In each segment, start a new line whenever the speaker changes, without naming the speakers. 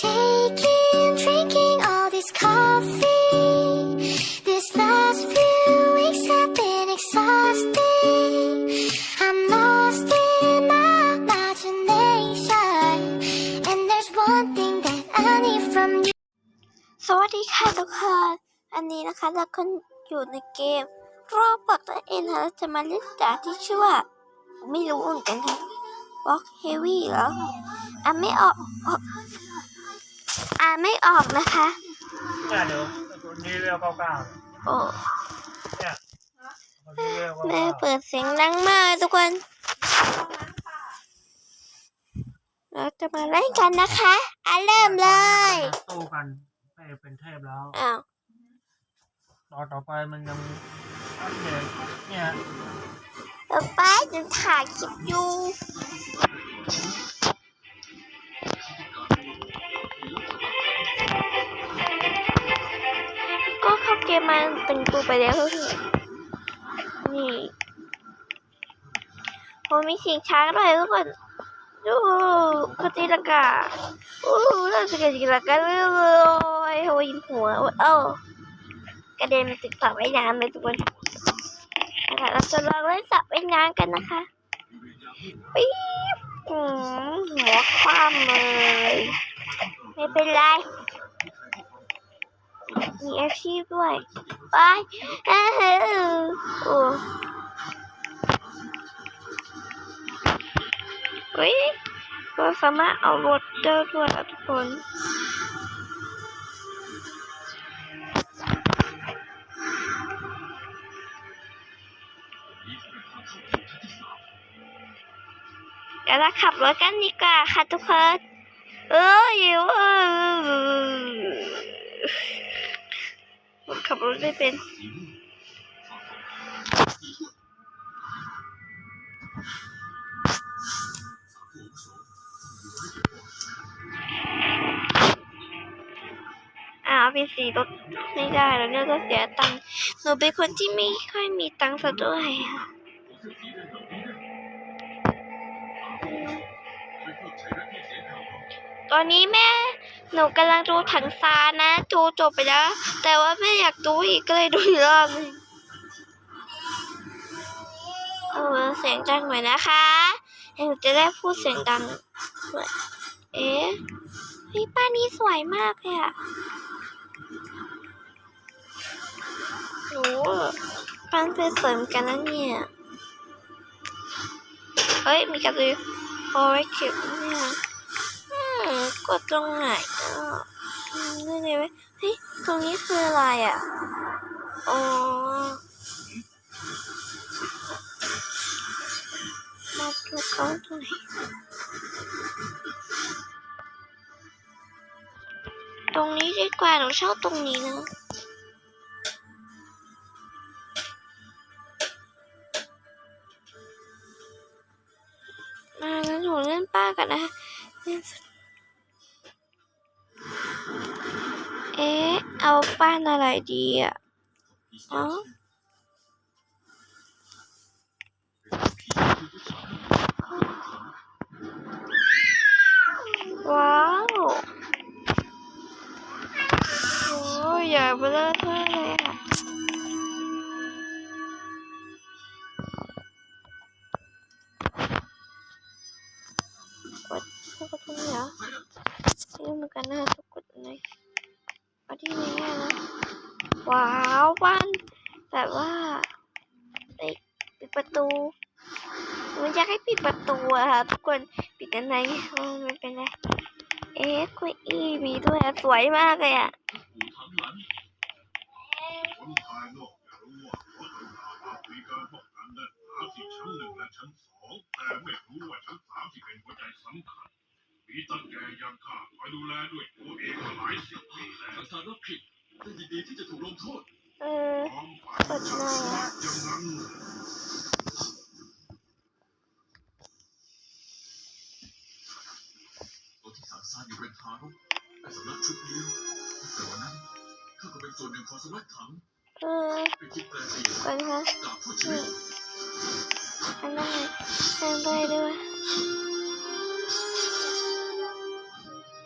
Shaking, drinking all this coffee. This last few weeks have been exhausting. I'm lost in my imagination. And there's one thing that I need from you.
สวัสดีค่ะทุกคน อันนี้นะคะเราก็อยู่ในเกมรอบปักตัวเองค่ะเราจะมาเล่นด่านที่ชื่อว่า ไม่รู้เหมือนกันค่ะ Walk Heavy เหรอ อ่านไม่ออก อะอ่านไม่ออกนะคะ
เนี่ยเดี๋ยวคนนี้เรียกเก้าเก้า
โอ้
เนี่ยคนนี้เรียกว่า
แม่เปิดเสียงดังมากทุกคน เราจะมาเล่นกันนะคะอะเริ่มเลย
สู้กันไม่เป็นเทพแล้ว
อ้าว
ตอนต่อไปมันยังอัปเดตเนี่ย
ต่อไปจะถ่ายคลิปอยู่ ก็เกมมาตึงตัวไปแล้วคือนนี่ผมมีสิงช้างด้วยทุกคนดูกตีลังกาโอ้น่าจะกตีลังกาเลยโอ้ยหัวเอ้ากระเด็นติดสระว่ายน้ำเลยทุกคนเอาล่ะเราจะลองเล่นสระว่ายน้ำกันนะคะปี๊บหัวคว่ำเลย ไม่เป็นไร มีอาชีพด้วยไปเอ้อโอ้เฮ้ยก็สามารถเอารถเดินด้วยอะทุกคนเดี๋ยวเราขับรถกันดีกว่าค่ะทุกคนเอ้ยเอ้ย ผมขับรถไม่เป็น อ่าเป็นสีรถไม่ได้แล้วเนี่ยก็เสียตังค์ หนูเป็นคนที่ไม่ค่อยมีตังค์ซะด้วยค่ะตอนนี้แม่ หนูกำลังดูถังซานะดูจบไปแล้ว แต่ว่าแม่อยากดูอีกก็เลยดูอีกรอบนึงเออเสียงดังหน่อยนะคะเดี๋ยวหนูจะได้พูดเสียงดังด้วยเอ๊ะเฮ้ยป้านี้สวยมากเลยอะหนูปั้นไปเสริมกันแล้วเนี่ย เฮ้ย มีกระตือโอ้ยเก็บเนี่ย ดตรงไหนเออืมนี่เลยไหมเฮ้ยตรงนี้คืออะไรอะอ๋อมาดูเขาตรงไหนตรงนี้ดีกว่าหนูชอบตรงนี้นะมางั้นหนูเล่นป้ากันนะคะเล่นสุด เอ๊ะ เอาป้านอะไรดีอะอ๋อว้าว โอ้ยใหญ่เบ้อเร่อ ปิดอันไหนโอ้ไม่เป็นไรเอ๊ะกุยอีมีด้วยอะสวยมากเลยอะ
คนภายนอกจะรู้ว่าหัวต่างๆมีการป้องกันด้านหาที่ชั้นหนึ่งและชั้นสองแต่ไม่รู้ว่าชั้นสามที่เป็นหัวใจสำคัญมีตั้งแก่อยังข้าคอยดูแลด้วยตัวเองมาหลายสิบปีแล้ว
สารรับผิดแต่ยินดีที่จะถูกลงโทษ
เออ
พร้อมไปชักชนะอย่
เป็นส่วนหนึ่งของสำนักถัง
เออ
เป็นคิดแปลเปลี่ยน
ก่อนนะคะ
ดาบผู้ชีวิต
อันนั้นไงแซงได้ด้วย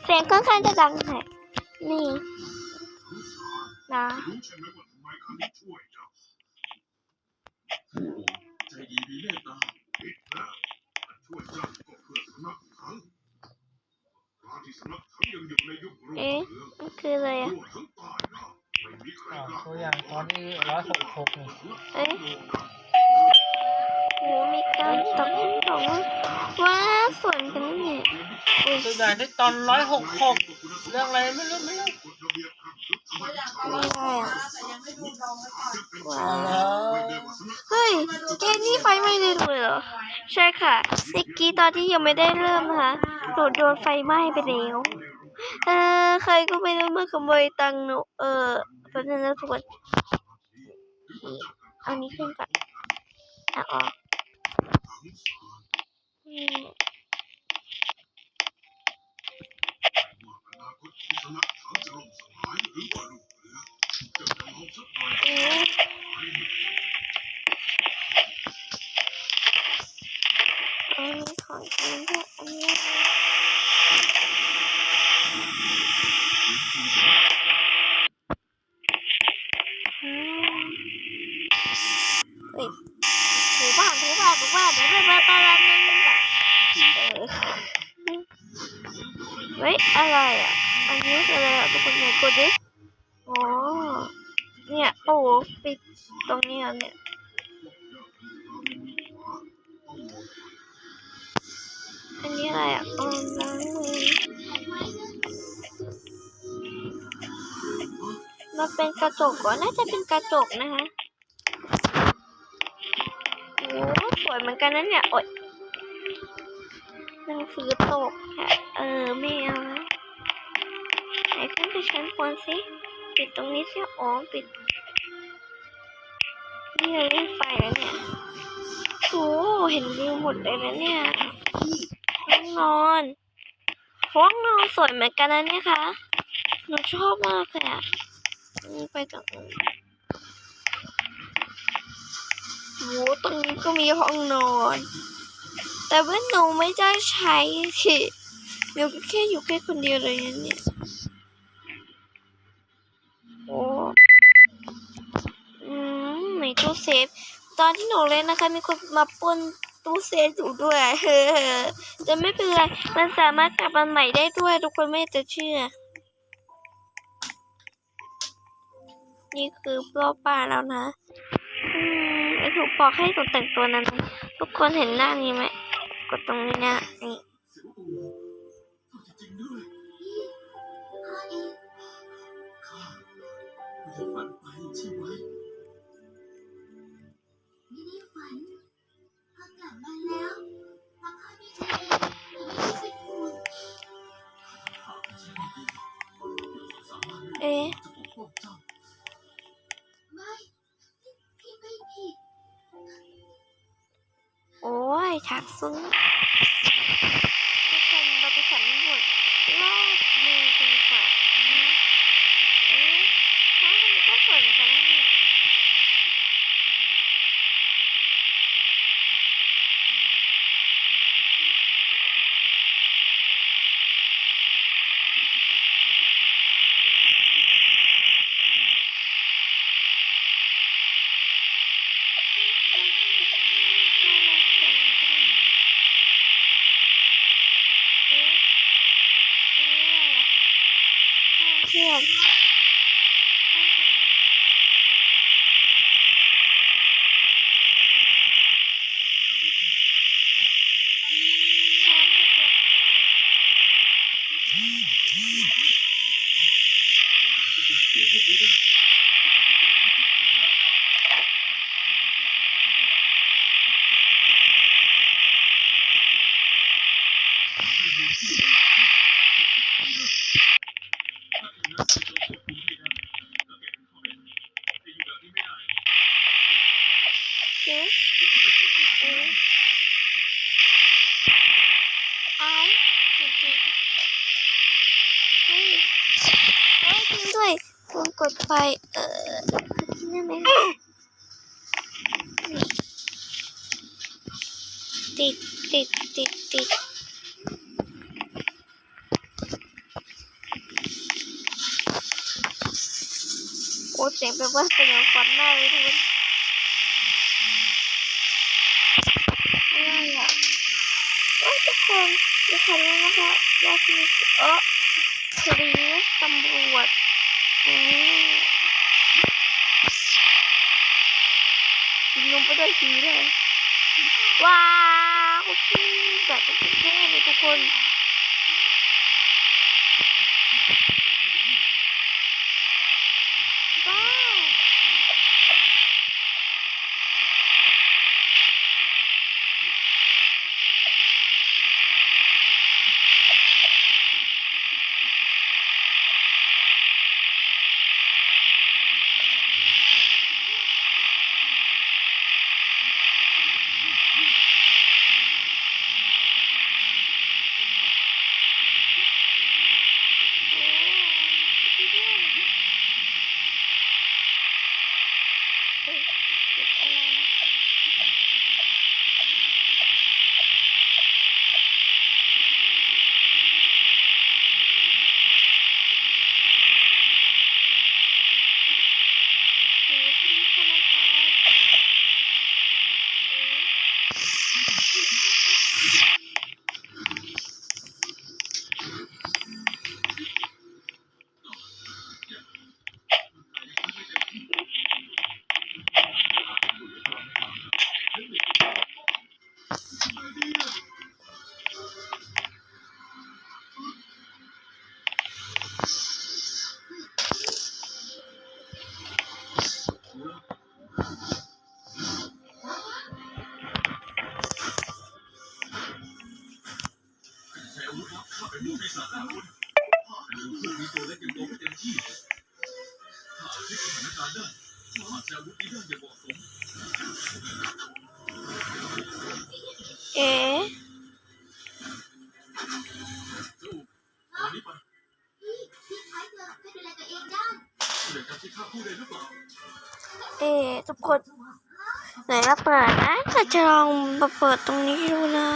เสียงค่อนข้างจะดังหน่อยนี่นะ
รู้ใช่ไหมว่าทำไมข้าถึงช่วยเจ้า
ท่านปู่ใจดีมีเมตตา
ผิดแล้วข้าช่วยเจ้าก็เพื่อสำนักถังตอนที่สำนักถังยังอยู่ในยุครุ่งเรื
เอ๊ะ
อง
มันคืออะไรอะ
อ่าก
ล้า
ตัวอย่างตอนที่ร้อยหกหกนี่
เอ๊ะโหมีการตกขึ้นของว้าสวยเหมือนกันนะเนี่ยอุ้ย
ตัวอย่างที่ตอนร้อยหกหกเรื่องอะไรไม่รู้ไม่รู้
ไม่ได้อะว้าวเฮ้ยแค่นี้ไฟไหม้ได้เลยเหรอ ใช่ค่ะเมื่อกี้ตอนที่ยังไม่ได้เริ่มนะคะหนูโดนไฟไหม้ไปแล้วเออใครก็ไม่รู้มาขโมยตังค์หนูเออ ป๊บนึงนะทุกคนเอานี้ขึ้นก่อนเออก
ว่าอนาคตที่สำนักถังจะล่มสลายหรือกเรือะองสักหน่อ
อืม มันเป็นกระจกก่อนน่าจะเป็นกระจกนะคะโอ้สวยเหมือนกันนะเนี่ยโอ๊ยหนังสือตกค่ะเออไม่เอานะไหนขึ้นไปชั้นบนสิปิดตรงนี้สิอ๋อปิดนี่เราเล่นไฟแล้วเนี่ยโอ้เห็นวิวหมดเลยนะเนี่ยห้องนอนห้องนอนสวยเหมือนกันนะเนี่ยคะหนูชอบมากเลยอะ นี่ไปตรงนู้นโหตรงนี้ก็มีห้องนอน แต่ว่าหนูไม่ได้ใช้สิหนูก็แค่อยู่แค่คนเดียวเลยนะเนี่ยโอ้อืมมีตู้เซฟ ตอนที่หนูเล่นนะคะ มีคนมาป้นตู้เซฟอยู่ด้วยเฮ้อแต่ไม่เป็นไร มันสามารถกลับมาใหม่ได้ด้วย ทุกคนไม่จะเชื่อ นี่คือรอบบ้านแล้วนะอืมไอถูกบอกให้หนูแต่งตัวนั้นนะทุกคนเห็นหน้านี้ไหมกดตรงนี้นะนี่
ฝันไปใช่ไหม
ไม่ได้ฝันพอกลับมาแล้วพักข้อดีใจไม่เป็นห่วง
เอ๊ะ
ยชักซึ้งทุกคนเราไปสำรวจรอบเมืองกันดีกว่านะเอ๊ะร้านนี้ก็สวยเหมือนกันนะเนี่ยเอ๊ะเอ๊ะ เด้วยควงกดไฟ เออที่นั่ไหมติดติดติดติดโอ้เสียงแบบว่าเสียงฝันมากเลยทุกคนอะไรอะโอ้ทุกคนอย่าขันเลยนะคะยาคือเออคดีตำรวจ อืมกินนมไปด้วยชีเลย ว้าวที่แบบสุดยอดเลยทุกคน การ
ได้สามารถใช้อาวุธนี้ได้อย่างเหมาะสม
เอ๊ะ
เจ้าเอาอันนี้ไป
พี่ใช้เถอให้ดูแลตัวเองได้
เหมือนกับที่ข้าพูดเลยหรือเปล่า
เอ๊ะทุกคนไหนเราเปิดนะเราจะลองมาเปิดตรงนี้ดูนะ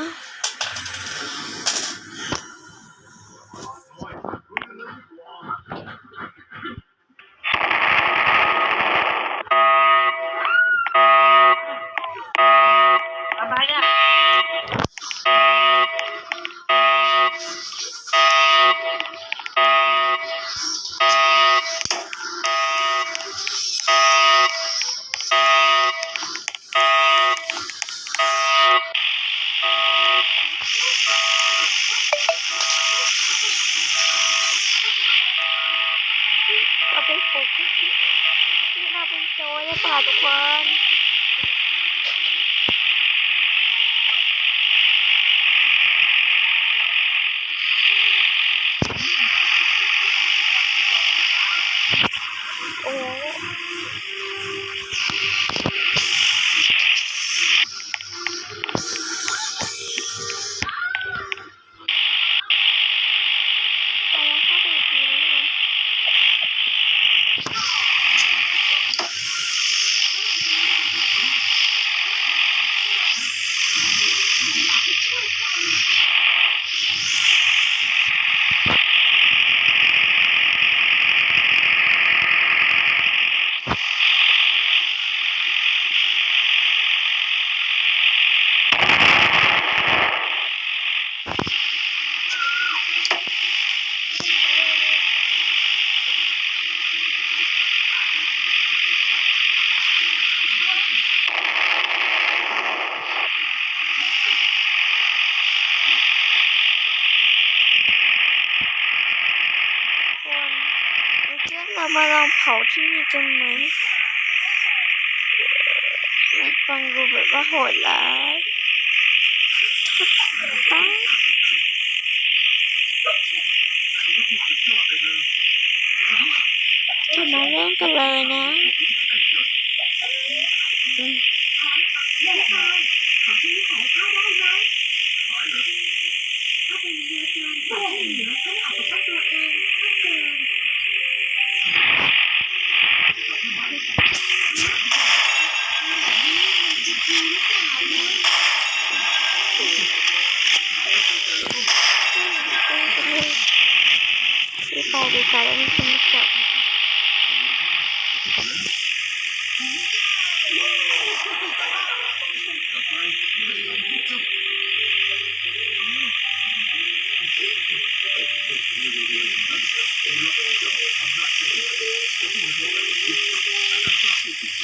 อ
งเผาที่นี่กันไหมมันฟังดูแบบว่าโหดร้ายป้า
คือว่าที่สุดยอดไปเลย
จะมาเริ่มกันเลยนะอืม
เรื่องซอยของที่นี่ขายข้าวได้ไม
ขายเหรอ
ถ้าเป็นเรือจานสายเหลือเขาไม่อาจปกป้องตัวเองถ้าเกิน
เราที่หมาย
จะดีหรือ เป ล่าเนี่ย
ดีไปดีไปแ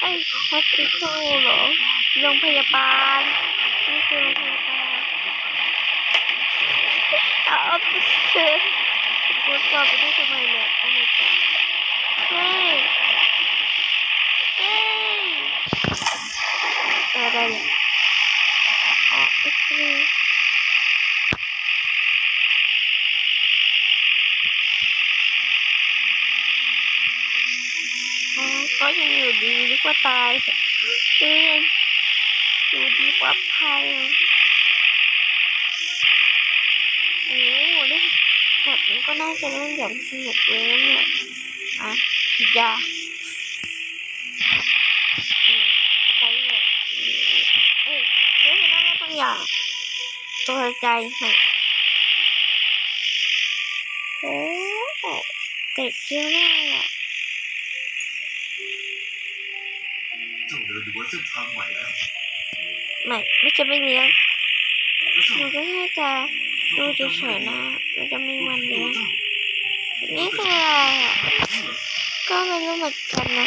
เอ้ฮอสพิทอลเหรอโรงพยาบาลนี่คือโรงพยาบาลเอาเอาไปเชิญกูตอบไปด้วยทำไมเนี่ยโอ้ my god เฮ้ยเฮ้ยอะไรเนี่ยอ๋อเอ็กซ์เรย์อ๋อ ก็ยังอยู่ดีนึกว่าตายเอ้ยอยู่ดีปลอดภัยโอ้โหเล่นแบบนี้ก็น่าจะเล่นอย่างสนุกเลยนะเนี่ยอะฉีดยาอืมเอาไปเลยเอ้ยเฮ้ยเห็นอะไรบางอย่างตัวใจหน่โอ้เด็กเยอะมากอะ
เจ้าเดินอยู่บนเส้นทางใหม่แล้ว
ไม่ไม่จะไม่เลี้ยง
แล้วเจ้า
หนูก็แค่จะดูเฉยๆนะมันจะมีวันเลี้ยงนี่คืออะไรอะก็ไม่รู้เหมือนกันนะ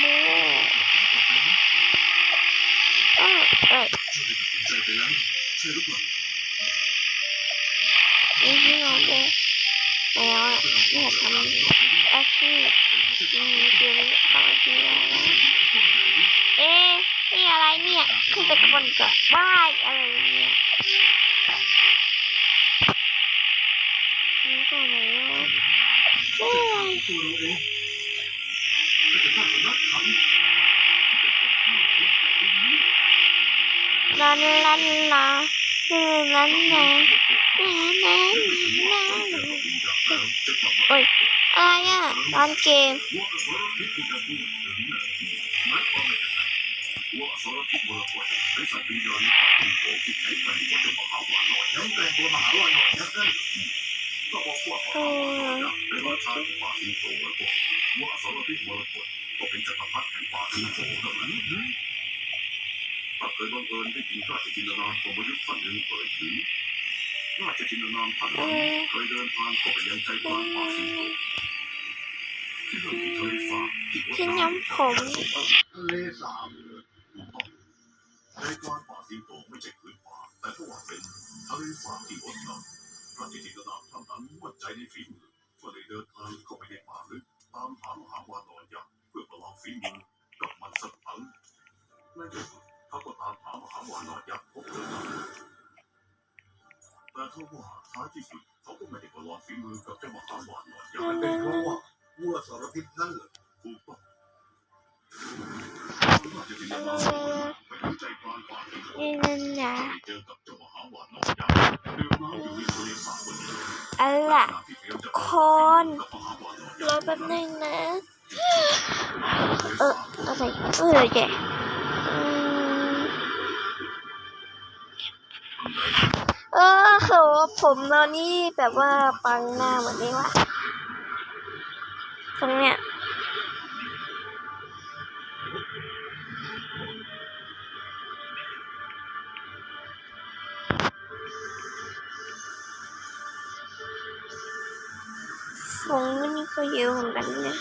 โมอ้าวเอ้ย
เจ้าได้ตัดสินใจไปแล้วใช่หรือเปล่า
นี่ที่น้องเด็กแล้วอะอยทำอาชีพอืมเกี่ยวกับทำอาชีพอะไรเอ๊ะนี่อะไรเนี่ยขึ้นไปข้างบนก่อนว้ายอะไรเนี่ยนี่ตัวไหนวะนี่อะไร
ตัวเราเองถ้าจะสร้า
ลันลันลาลันนาน
ลา
โอ้ยอะไรอะร้านเกม
หัวอสรพิษที่จะพูดถึงน่ะหมายความว่าอย่างไรหัวอสรพิษมรกตเป็นสัตว์วิญญาณในภาคที่โกที่แข็งแกร่งกว่าเจ้ามหาวานหน่อยยังแกร่งกว่ามหาวานหน่อยยักษ์ได้ก็บอกว่ามหาวานหน่อยยักษ์เป็นราชาของป่าสิงโตแล้วก็หัวอสรพิษมรกตก็เป็นจักรพรรดิแห่งป่าสิงโตเท่านั้นถ้าเคยบังเอิญได้ยินราชจินดานามของมยุทธ์ท่านหนึ่งเอ่ยถึง ราชจินดานามท่านนั้นเคยเดินทางเข้าไปยังใจกลางป่าสิงโตที่เรื่องที่ทะเลสาบที่
ที่ย้ำผม
ทะเลสาบ
ในกลางป่าสิงโตไม่ใช่พื้นป่าแต่ก็ว่าเป็นทะเลสาบที่งดงามพระจิตรกระดาษท่านนั้นมั่นใจในฝีมือก็เลยเดินทางเข้าไปในป่าลึกตามหามหาวานอนยักษ์เพื่อประลองฝีมือกับมันสักครั้งในที่สุดเขาก็ตามหามหาวานอนยักษ์พบเจอแล้ว แต่ถ้าว่าท้ายที่สุดเขาก็ไม่ได้ประลองฝีมือกับเจ้ามหาวานอนยักษ์
มันเป็นเพราะว่าวัวสารพิษนั่นเหรอ
ถูกต้องถึงอาจะเป็นเรื่องราวไปถึงใจกลางป่าสิงโต
นี่นั่นนะ
ไปเจอกับเจ้ามหาวานอยักษ์ดื่มน้ำอยู่ในทะเลสาบวันนี้
เอาล่ะคนรอแป๊บนึงนะ เอออะไรเออแก เออคือว่าผมตอนนี้แบบว่าปังหน้าเหมือนนี้วะตรงเนี้ยทรงนี่ก็เยอะเหมือนกันเนี่ย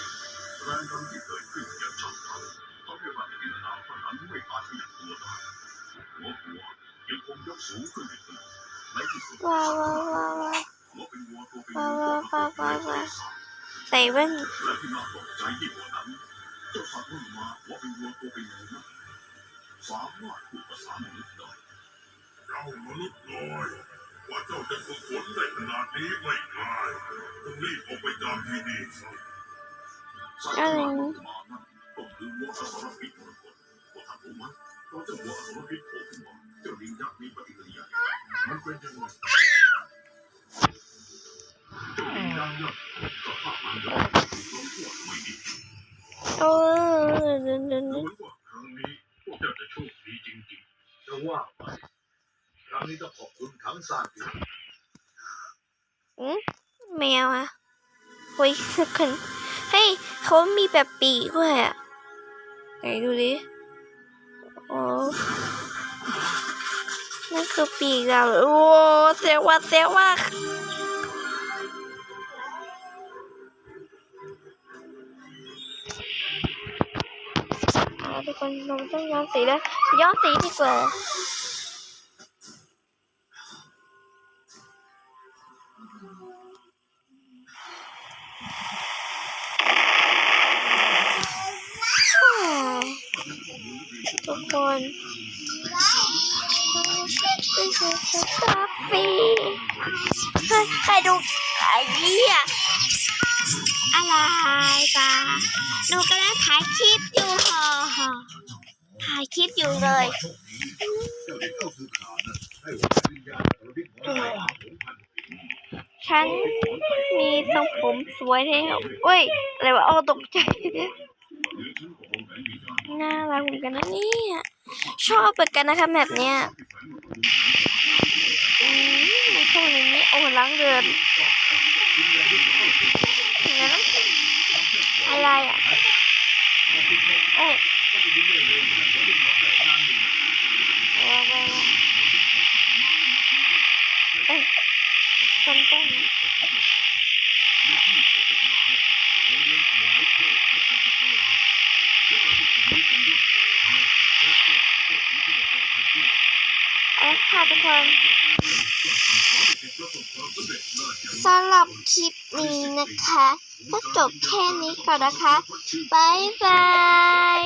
ยังคงยกสูงขึ้น
ว้าวว้าวว้าวว้าว
ว้า
ว
ว้า
ว
ว้า
วว้าว
ใส่
แว่น
และที่น่าตกใจยิ่งกว่านั้นเจ้าสัตว์รุ่นมาหัวเป็นวัวตัวเป็นหนูนั้นสามารถพูดภาษามนุษย์ได้
เจ้ามนุษย์น้อยว่าเจ้าจะฝึกฝนได้ขนาดนี้ไม่ง่ายต้องรีบออกไปจากที่นี่ซะ
สัตว์ที่มาพูดมานั้นก็คือวัวอสรพิษมรกตว่าท่านรู้ไหมตอนเจ้าวัวอสรพิษโผล่ขึ้นมาเจ้าลิงยักษ์มีปฏิกิริยา เป็นยังไงยังยังสภาพมันยังลงตัว
ออเดินเดินเดิน
เหมือนว่าครั้งนี้พวกเจ้าจะโชคดีจริง
จะว่าไปครั้งนี้ต้องขอบคุณทั้งซานที่
แมวอะเฮ้ยสักคนเฮ้ยเขามีแบบปีกด้วยอะไหนดูดิ คือปีกเราโอ้เซว่าเซวว่าทุกคนเราต้องย้อมสีแล้วย้อมสีดีกว่า ใครดูไอ้เนี่ยอะไรปะหนูกำลังถ่ายคลิปอยู่ฮะถ่ายคลิปอยู่เลยฉันมีทรงผมสวยแล้วเว้ย อะไรวะอ้อตกใจ น่ารักเหมือนกันนะเนี่ย ชอบเหมือนกันนะคะแบบเนี้ย มาในนี้โอ้ล้างเดื ค่ะทุกคนสำหรับคลิปนี้นะคะ ก็จบแค่นี้ก่อนนะคะ บ๊ายบาย